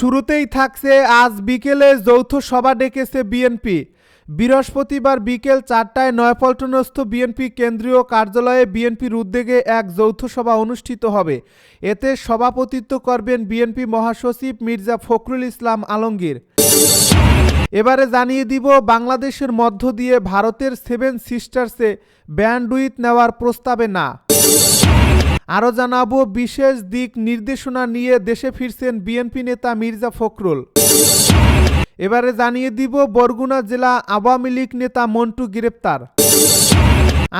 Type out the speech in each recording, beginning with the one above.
শুরুতেই থাকছে আজ বিকেলে যৌথ সভা ডেকেছে বিএনপি। বৃহস্পতিবার বিকেল চারটায় নয়পল্টনস্থ বিএনপি কেন্দ্রীয় কার্যালয়ে বিএনপির উদ্যোগে এক যৌথ সভা অনুষ্ঠিত হবে। এতে সভাপতিত্ব করবেন বিএনপি মহাসচিব মির্জা ফখরুল ইসলাম আলমগীর। এবারে জানিয়ে দিব, বাংলাদেশের মধ্য দিয়ে ভারতের সেভেন সিস্টার্সে ব্যান্ডউইথ নেওয়ার প্রস্তাবে না। আরও জানাব, বিশেষ দিক নির্দেশনা নিয়ে দেশে ফিরছেন বিএনপি নেতা মির্জা ফখরুল। এবারে জানিয়ে দিব, বরগুনা জেলা আওয়ামী লীগ নেতা মন্টু গ্রেপ্তার।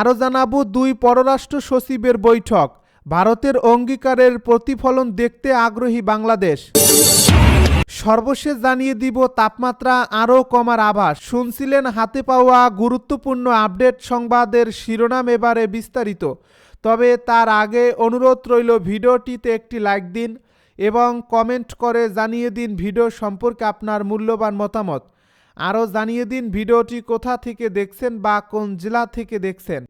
আরও জানাব, দুই পররাষ্ট্র সচিবের বৈঠক। ভারতের অঙ্গীকারের প্রতিফলন দেখতে আগ্রহী বাংলাদেশ। সর্বশেষ জানিয়ে দিব, তাপমাত্রা আরও কমার আভাস। শুনছিলেন হাতে পাওয়া গুরুত্বপূর্ণ আপডেট সংবাদের শিরোনাম এবারে বিস্তারিত। তবে তার আগে অনুরোধ রইল ভিডিওটিতে একটি লাইক দিন এবং কমেন্ট করে জানিয়ে দিন ভিডিও সম্পর্কে আপনার মূল্যবান মতামত। আরও জানিয়ে দিন ভিডিওটি কোথা থেকে দেখছেন বা কোন জেলা থেকে দেখছেন।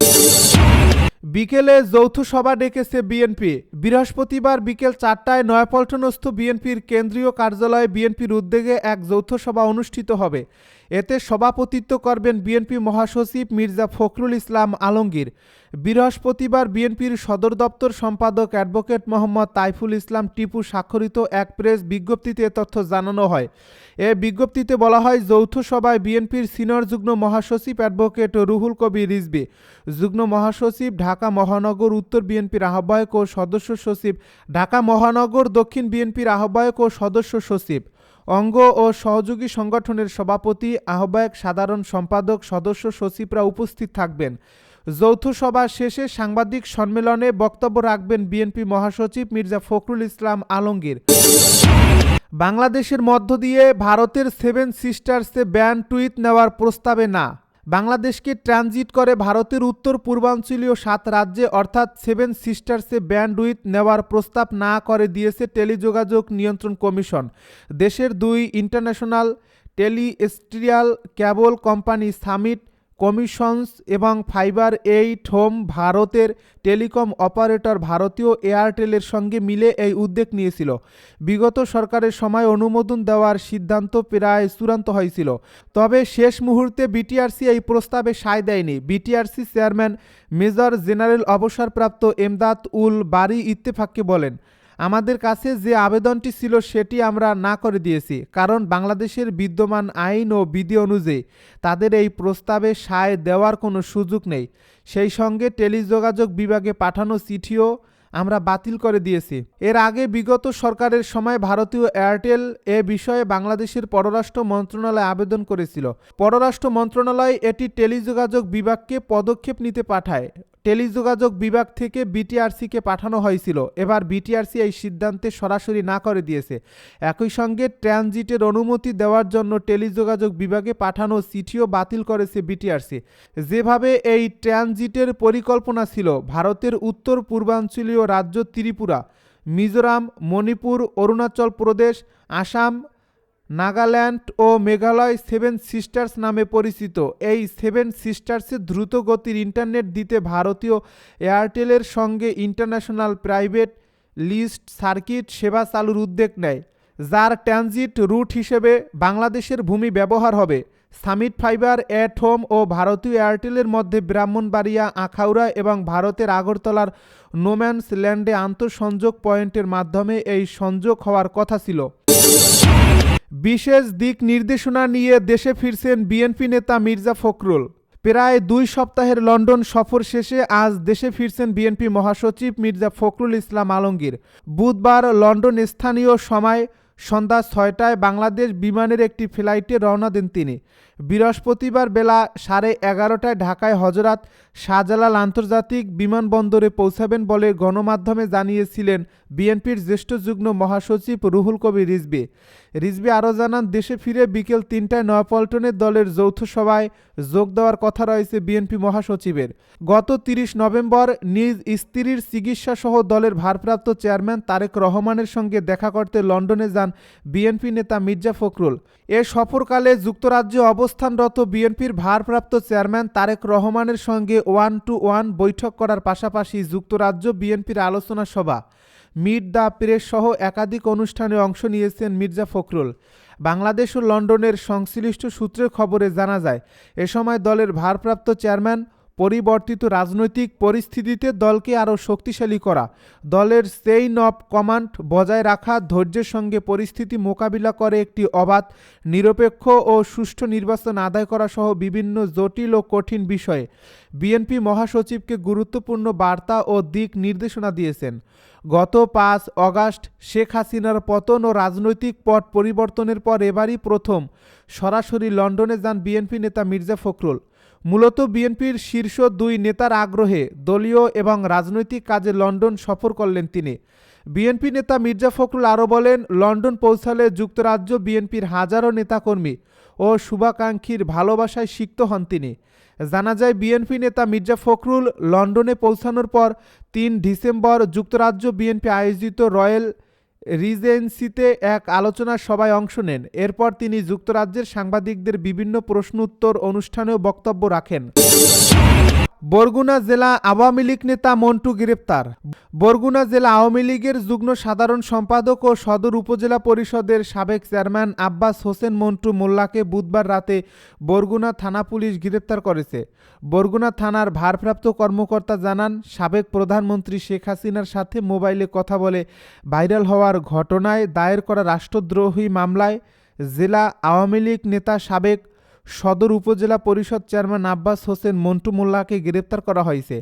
বিকেলে যৌথ সভা ডেকেছে বিএনপি। বৃহস্পতিবার বিকেল চারটায় নয়াপল্টনস্থ বিএনপির কেন্দ্রীয় কার্যালয়ে বিএনপির উদ্যোগে এক যৌথ সভা অনুষ্ঠিত হবে। এতে সভাপতিত্ব করবেন বিএনপি মহাসচিব মির্জা ফখরুল ইসলাম আলমগীর। বৃহস্পতিবার বিএনপির সদর দপ্তর সম্পাদক অ্যাডভোকেট মোহাম্মদ তাইফুল ইসলাম টিপু স্বাক্ষরিত এক প্রেস বিজ্ঞপ্তিতে তথ্য জানানো হয়। এ বিজ্ঞপ্তিতে বলা হয়, যৌথ সভায় বিএনপির সিনিয়র যুগ্ম মহাসচিব অ্যাডভোকেট রুহুল কবির রিজবি যুগ্ম মহাসচিব ঢাকা মহানগর, উত্তর বিএনপির আহ্বায়ক ও সদস্য সচিব, ঢাকা মহানগর, দক্ষিণ বিএনপির আহ্বায়ক ও সদস্য সচিব। অঙ্গ ও সহযোগী সংগঠনের সভাপতি, আহ্বায়ক, সাধারণ সম্পাদক, সদস্য সচিবরা উপস্থিত থাকবেন। যৌথ সভা শেষে সাংবাদিক সম্মেলনে বক্তব্য রাখবেন বিএনপি মহাসচিব মির্জা ফখরুল ইসলাম আলমগীর। বাংলাদেশের মধ্য দিয়ে ভারতের সেভেন সিস্টার্সে ব্যান টুইট নেওয়ার প্রস্তাবে না। বাংলাদেশকে ট্রানজিট করে ভারতের উত্তর পূর্বাঞ্চলীয় সাত রাজ্যে, অর্থাৎ সেভেন সিস্টার্সে ব্যান্ডউইথ নেওয়ার প্রস্তাব না করে দিয়েছে টেলিযোগাযোগ নিয়ন্ত্রণ কমিশন। দেশের দুই international terrestrial cable company Summit Communications এবং ফাইবার এইট হোম ভারতের টেলিকম অপারেটর ভারতীয় এয়ারটেলের সঙ্গে মিলে এই উদ্যোগ নিয়েছিল। বিগত সরকারের সময় অনুমোদন দেওয়ার সিদ্ধান্ত প্রায় চূড়ান্ত হয়েছিল। তবে শেষ মুহূর্তে বিটিআরসি এই প্রস্তাবে সায় দেয়নি। বিটিআরসি চেয়ারম্যান মেজর জেনারেল অবসরপ্রাপ্ত এমদাদ উল বারি ইত্তেফাককে বলেন আমাদের কাছে যে আবেদনটি ছিল সেটি আমরা না করে দিয়েছি, কারণ বাংলাদেশের বিদ্যমান আইন ও বিধি অনুযায়ী তাদের এই প্রস্তাবে সায় দেওয়ার কোনো সুযোগ নেই। সেই সঙ্গে টেলিযোগাযোগ বিভাগে পাঠানো চিঠিও আমরা বাতিল করে দিয়েছি। এর আগে বিগত সরকারের সময় ভারতীয় এয়ারটেল এ বিষয়ে বাংলাদেশের পররাষ্ট্র মন্ত্রণালয় আবেদন করেছিল। পররাষ্ট্র মন্ত্রণালয় এটি টেলিযোগাযোগ বিভাগকে পদক্ষেপ নিতে পাঠায়। টেলিযোগাযোগ বিভাগ থেকে বিটিআরসিকে পাঠানো হয়েছিল। এবার বিটিআরসি এই সিদ্ধান্তে সরাসরি না করে দিয়েছে। একই সঙ্গে ট্রানজিটের অনুমতি দেওয়ার জন্য টেলিযোগাযোগ বিভাগে পাঠানো চিঠিও বাতিল করেছে বিটিআরসি। যেভাবে এই ট্রানজিটের পরিকল্পনা ছিল, ভারতের উত্তর, পূর্বাঞ্চলীয় রাজ্য ত্রিপুরা, মিজোরাম, মণিপুর, অরুণাচল প্রদেশ, আসাম নাগাল্যান্ড ও মেঘালয় সেভেন সিস্টার্স নামে পরিচিত। এই সেভেন সিস্টার্সে দ্রুত গতির ইন্টারনেট দিতে ভারতীয় এয়ারটেলের সঙ্গে ইন্টারন্যাশনাল প্রাইভেট লিস্ট সার্কিট সেবা চালুর উদ্যোগ নেয়, যার ট্রানজিট রুট হিসেবে বাংলাদেশের ভূমি ব্যবহার হবে। সামিট ফাইবার, অ্যাট হোম ও ভারতীয় এয়ারটেলের মধ্যে ব্রাহ্মণবাড়িয়া, আখাউড়া এবং ভারতের আগরতলার নোম্যান্স ল্যান্ডে আন্তঃসংযোগ পয়েন্টের মাধ্যমে এই সংযোগ হওয়ার কথা ছিল। বিশেষ দিক নির্দেশনা নিয়ে দেশে ফিরছেন বিএনপি নেতা মির্জা ফখরুল। প্রায় দুই সপ্তাহের লন্ডন সফর শেষে আজ দেশে ফিরছেন বিএনপি মহাসচিব মির্জা ফখরুল ইসলাম আলমগীর। বুধবার লন্ডন স্থানীয় সময় সন্ধ্যা ছয়টায় বাংলাদেশ বিমানের একটি ফ্লাইটে রওনা দেন তিনি। বৃহস্পতিবার বেলা সাড়ে এগারোটায় ঢাকায় হজরত শাহজালাল আন্তর্জাতিক বিমানবন্দরে পৌঁছাবেন বলে গণমাধ্যমে জানিয়েছিলেন বিএনপির জ্যেষ্ঠ যুগ্ম মহাসচিব রুহুল কবির রিজবি রিজবি আরও জানান, দেশে ফিরে বিকেল তিনটায় নয়াপল্টনের দলের যৌথ সভায় যোগ দেওয়ার কথা রয়েছে বিএনপি মহাসচিবের। গত তিরিশ নভেম্বর নিজ স্ত্রীর চিকিৎসা সহ দলের ভারপ্রাপ্ত চেয়ারম্যান তারেক রহমানের সঙ্গে দেখা করতে লন্ডনে যান বিএনপি নেতা মির্জা ফখরুল। এ সফরকালে যুক্তরাজ্যে অবস্থানরত বিএনপির ভারপ্রাপ্ত চেয়ারম্যান তারেক রহমানের সঙ্গে ওয়ান টু ওয়ান বৈঠক করার পাশাপাশি যুক্তরাজ্য বিএনপির আলোচনা সভা, মিট দ্য প্রেস সহ একাধিক অনুষ্ঠানে অংশ নিয়েছেন মির্জা ফখরুল। বাংলাদেশ ও লন্ডনের সংশ্লিষ্ট সূত্রের খবরে জানা যায়, এ সময় দলের ভারপ্রাপ্ত চেয়ারম্যান পরিবর্তিত রাজনৈতিক পরিস্থিতিতে দলকে আরও শক্তিশালী করা। দলের চেইন অফ কমান্ড বজায় রাখা, ধৈর্যের সঙ্গে পরিস্থিতি মোকাবিলা করে একটি অবাধ, নিরপেক্ষ ও সুষ্ঠু নির্বাচন আদায় করা সহ বিভিন্ন জটিল ও কঠিন বিষয়ে বিএনপি মহাসচিবকে গুরুত্বপূর্ণ বার্তা ও দিক নির্দেশনা দিয়েছেন। গত পাঁচ অগাস্ট শেখ হাসিনার পতন ও রাজনৈতিক পট পরিবর্তনের পর এবারই প্রথম সরাসরি লন্ডনে যান বিএনপি নেতা মির্জা ফখরুল। মূলত বিএনপির শীর্ষ দুই নেতার আগ্রহে দলীয় এবং রাজনৈতিক কাজে লন্ডন সফর করলেন তিনি। বিএনপি নেতা মির্জা ফখরুল আরও বলেন, লন্ডন পৌঁছালে যুক্তরাজ্য বিএনপির হাজারো নেতাকর্মী ও শুভাকাঙ্ক্ষীর ভালোবাসায় সিক্ত হন তিনি। জানা যায়, বিএনপি নেতা মির্জা ফখরুল লন্ডনে পৌঁছানোর পর তিন ডিসেম্বর যুক্তরাজ্য বিএনপি আয়োজিত রয়্যাল রিজেন্সিতে এক আলোচনা সভায় অংশ নেন। এরপর তিনি যুক্তরাজ্যের সাংবাদিকদের বিভিন্ন প্রশ্ন উত্তর অনুষ্ঠানেও বক্তব্য রাখেন। বরগুনা জেলা আওয়ামী লীগ নেতা মন্টু গ্রেপ্তার। বরগুনা জেলা আওয়ামী লীগের যুগ্ম সাধারণ সম্পাদক ও সদর উপজেলা পরিষদের সাবেক চেয়ারম্যান আব্বাস হোসেন মন্টু মোল্লাকে বুধবার রাতে বরগুনা থানা পুলিশ গ্রেপ্তার করেছে। বরগুনা থানার ভারপ্রাপ্ত কর্মকর্তা জানান, সাবেক প্রধানমন্ত্রী শেখ হাসিনার সাথে মোবাইলে কথা বলে ভাইরাল হওয়ার ঘটনায় দায়ের করা রাষ্ট্রদ্রোহী মামলায় জেলা আওয়ামী লীগ নেতা সাবেক সদর উপজেলা পরিষদ চেয়ারম্যান আব্বাস হোসেন মন্টু মোল্লাকে গ্রেপ্তার করা হয়েছে।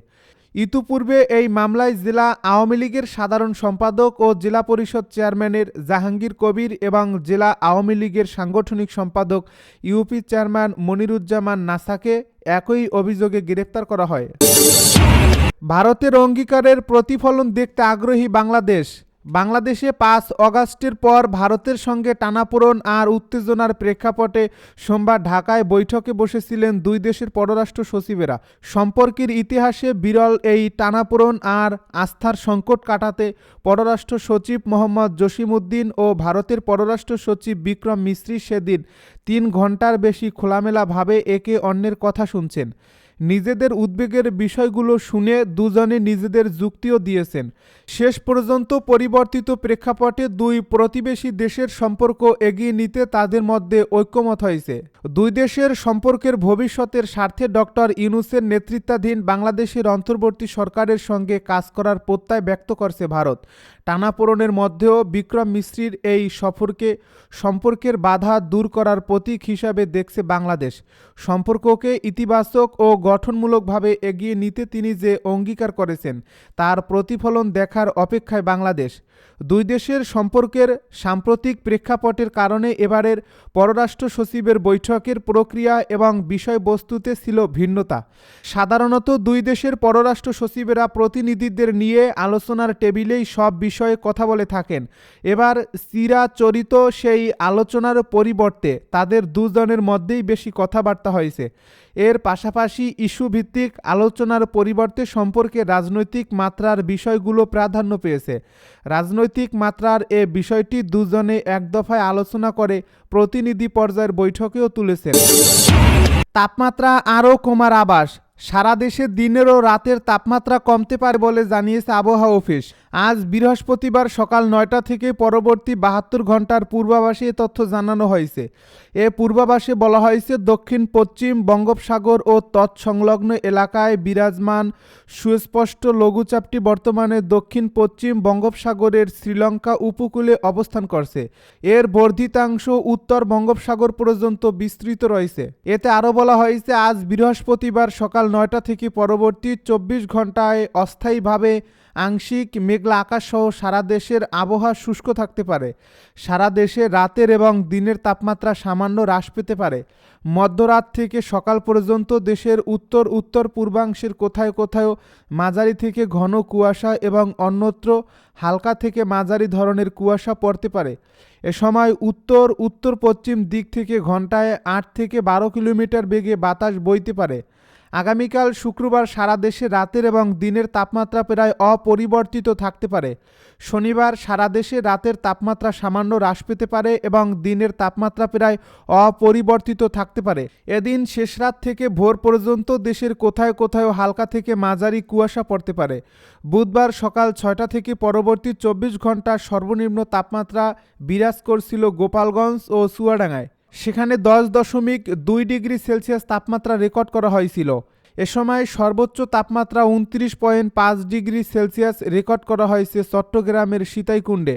ইতিপূর্বে এই মামলায় জেলা আওয়ামী লীগের সাধারণ সম্পাদক ও জেলা পরিষদ চেয়ারম্যানের জাহাঙ্গীর কবির এবং জেলা আওয়ামী লীগের সাংগঠনিক সম্পাদক ইউপি চেয়ারম্যান মনিরুজ্জামান নাসাকে একই অভিযোগে গ্রেপ্তার করা হয়। ভারতের অঙ্গীকারের প্রতিফলন দেখতে আগ্রহী বাংলাদেশ। বাংলাদেশে পাঁচ অগাস্টের পর ভারতের সঙ্গে টানাপোড়ন আর উত্তেজনার প্রেক্ষাপটে সোমবার ঢাকায় বৈঠকে বসেছিলেন দুই দেশের পররাষ্ট্র সচিবেরা। সম্পর্কের ইতিহাসে বিরল এই টানাপোড়ন আর আস্থার সংকট কাটাতে পররাষ্ট্র সচিব মোহাম্মদ জসিমউদ্দিন ও ভারতের পররাষ্ট্র সচিব বিক্রম মিস্ত্রি সেদিন তিন ঘণ্টার বেশি খোলামেলাভাবে একে অন্যের কথা শুনছেন। নিজেদের উদ্বেগের বিষয়গুলো শুনে দুজনে নিজেদের যুক্তিও দিয়েছেন। শেষ পর্যন্ত পরিবর্তিত প্রেক্ষাপটে দুই প্রতিবেশী দেশের সম্পর্ক এগিয়ে নিতে তাদের মধ্যে ঐক্যমত হয়েছে। দুই দেশের সম্পর্কের ভবিষ্যতের স্বার্থে ডক্টর ইউনুসের নেতৃত্বাধীন বাংলাদেশের অন্তর্বর্তী সরকারের সঙ্গে কাজ করার প্রত্যয় ব্যক্ত করছে ভারত। টানাপোড়নের মধ্যেও বিক্রম মিশ্রির এই সফরকে, সম্পর্কের বাধা দূর করার প্রতীক হিসাবে দেখছে বাংলাদেশ। সম্পর্ককে ইতিবাচক ও গঠনমূলকভাবে এগিয়ে নিতে তিনি যে অঙ্গীকার করেছেন তার প্রতিফলন দেখার অপেক্ষায় বাংলাদেশ। দুই দেশের সম্পর্কের সাম্প্রতিক প্রেক্ষাপটের কারণে এবারের পররাষ্ট্র সচিবের বৈঠকের প্রক্রিয়া এবং বিষয়বস্তুতে ছিল ভিন্নতা। সাধারণত দুই দেশের পররাষ্ট্র সচিবেরা প্রতিনিধিদের নিয়ে আলোচনার টেবিলেই সব বিষয়ে কথা বলে থাকেন। এবার চিরাচরিত সেই আলোচনার পরিবর্তে তাদের দুজনের মধ্যেই বেশি কথাবার্তা হয়েছে। এর পাশাপাশি ইস্যু ভিত্তিক আলোচনার পরিবর্তে সম্পর্কে রাজনৈতিক মাত্রার বিষয়গুলো প্রাধান্য পেয়েছে। রাজনৈতিক মাত্রার এ বিষয়টি দুজনে এক দফায় আলোচনা করে প্রতিনিধি পর্যায়ের বৈঠকেও তুলেছেন। তাপমাত্রা আরও কমার আবাস সারা দেশে দিনের ও রাতের তাপমাত্রা কমতে পারে বলে জানিয়েছে আবহাওয়া অফিস। আজ বৃহস্পতিবার সকাল নয়টা থেকে পরবর্তী বাহাত্তর ঘণ্টার পূর্বাভাসে এ তথ্য জানানো হয়েছে। এ পূর্বাভাসে বলা হয়েছে, দক্ষিণ, পশ্চিম, বঙ্গোপসাগর ও তৎসংলগ্ন এলাকায় বিরাজমান সুস্পষ্ট লঘুচাপটি বর্তমানে দক্ষিণ, পশ্চিম, বঙ্গোপসাগরের শ্রীলঙ্কা উপকূলে অবস্থান করছে। এর বর্ধিতাংশ উত্তর বঙ্গোপসাগর পর্যন্ত বিস্তৃত রয়েছে। এতে আরও বলা হয়েছে, আজ বৃহস্পতিবার সকাল নয়টা থেকে পরবর্তী চব্বিশ ঘন্টায় অস্থায়ীভাবে আংশিক মেঘলা আকাশ সহ সারা দেশের আবহাওয়া শুষ্ক থাকতে পারে। সারা দেশে রাতের এবং দিনের তাপমাত্রা সামান্য হ্রাস পেতে পারে। মধ্যরাত থেকে সকাল পর্যন্ত দেশের উত্তর উত্তর পূর্বাংশের কোথায় কোথাও মাঝারি থেকে ঘন কুয়াশা এবং অন্যত্র হালকা থেকে মাঝারি ধরনের কুয়াশা পড়তে পারে। এ সময় উত্তর উত্তর পশ্চিম দিক থেকে ঘন্টায় আট থেকে বারো কিলোমিটার বেগে বাতাস বইতে পারে। আগামীকাল শুক্রবার সারা দেশে রাতের এবং দিনের তাপমাত্রা প্রায় অপরিবর্তিত থাকতে পারে। শনিবার সারা দেশে রাতের তাপমাত্রা সামান্য হ্রাস পেতে পারে এবং দিনের তাপমাত্রা প্রায় অপরিবর্তিত থাকতে পারে। এদিন শেষ রাত থেকে ভোর পর্যন্ত দেশের কোথায় কোথাও হালকা থেকে মাঝারি কুয়াশা পড়তে পারে। বুধবার সকাল ছয়টা থেকে পরবর্তী চব্বিশ ঘণ্টা সর্বনিম্ন তাপমাত্রা বিরাজ করছিল গোপালগঞ্জ ও চুয়াডাঙ্গায়। সেখানে দশ দশমিক দুই ডিগ্রি সেলসিয়াস তাপমাত্রা রেকর্ড করা হয়েছিল। এ সময় সর্বোচ্চ তাপমাত্রা উনত্রিশ পয়েন্ট পাঁচ ডিগ্রি সেলসিয়াস রেকর্ড করা হয়েছে চট্টগ্রামের সীতাইকুণ্ডে।